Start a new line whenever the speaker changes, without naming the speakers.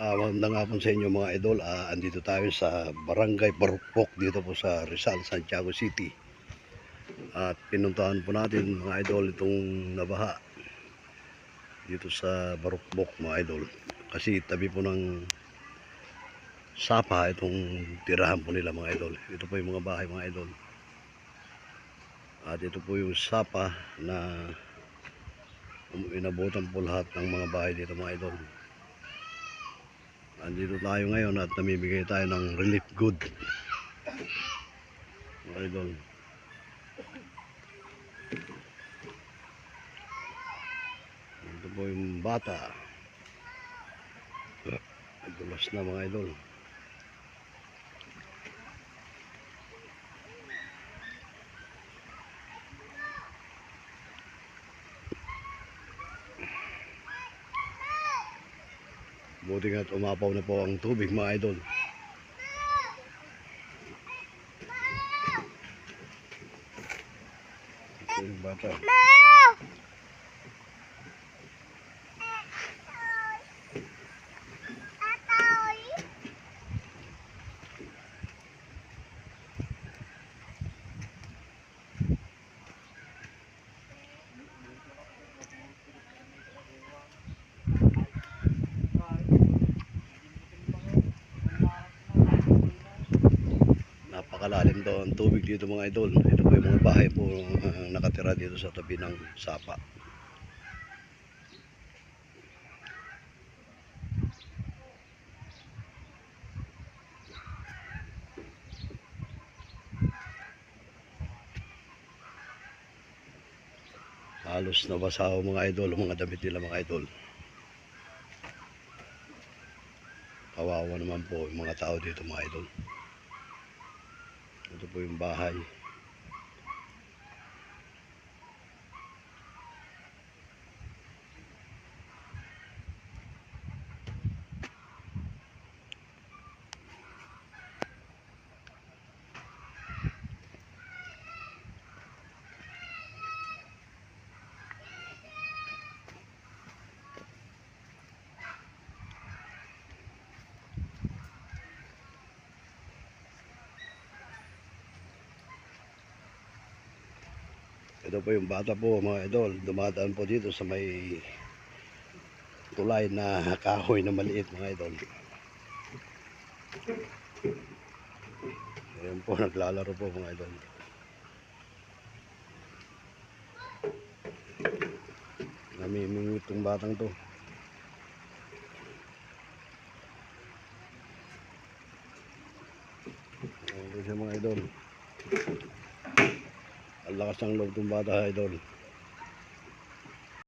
Ah, magandang hapon sa inyo mga idol. Ah, andito tayo sa Barangay Barukpok dito po sa Rizal, Santiago City. At pinuntahan po natin mga idol itong nabaha dito sa Barukpok mga idol. Kasi tabi po ng sapa itong tirahan po nila mga idol. Ito po yung mga bahay mga idol. At ito po yung sapa na inabutan po lahat ng mga bahay dito mga idol. Andito tayo ngayon at namimigay tayo ng relief good. Mga idol. Ito po yung bata. Nagulas na mga idol. Buti nga't umapaw na po ang tubig mga idol. Ito yung bata. Napakalalim daw ang tubig dito mga idol. Ito po yung mga bahay po uh, nakatira dito sa tabi ng sapa. Halos nabasa ang mga idol, mga damit nila mga idol. Kawawa naman po yung mga tao dito mga idol. Po yung bahay. Ito po yung bata po mga idol. Dumadaan po dito sa may tulay na kahoy na maliit mga idol. Ayan po, naglalaro po mga idol. Namimingwit tong batang to. Ayan po siya mga idol. Ang lakas ng loob tong bata idol.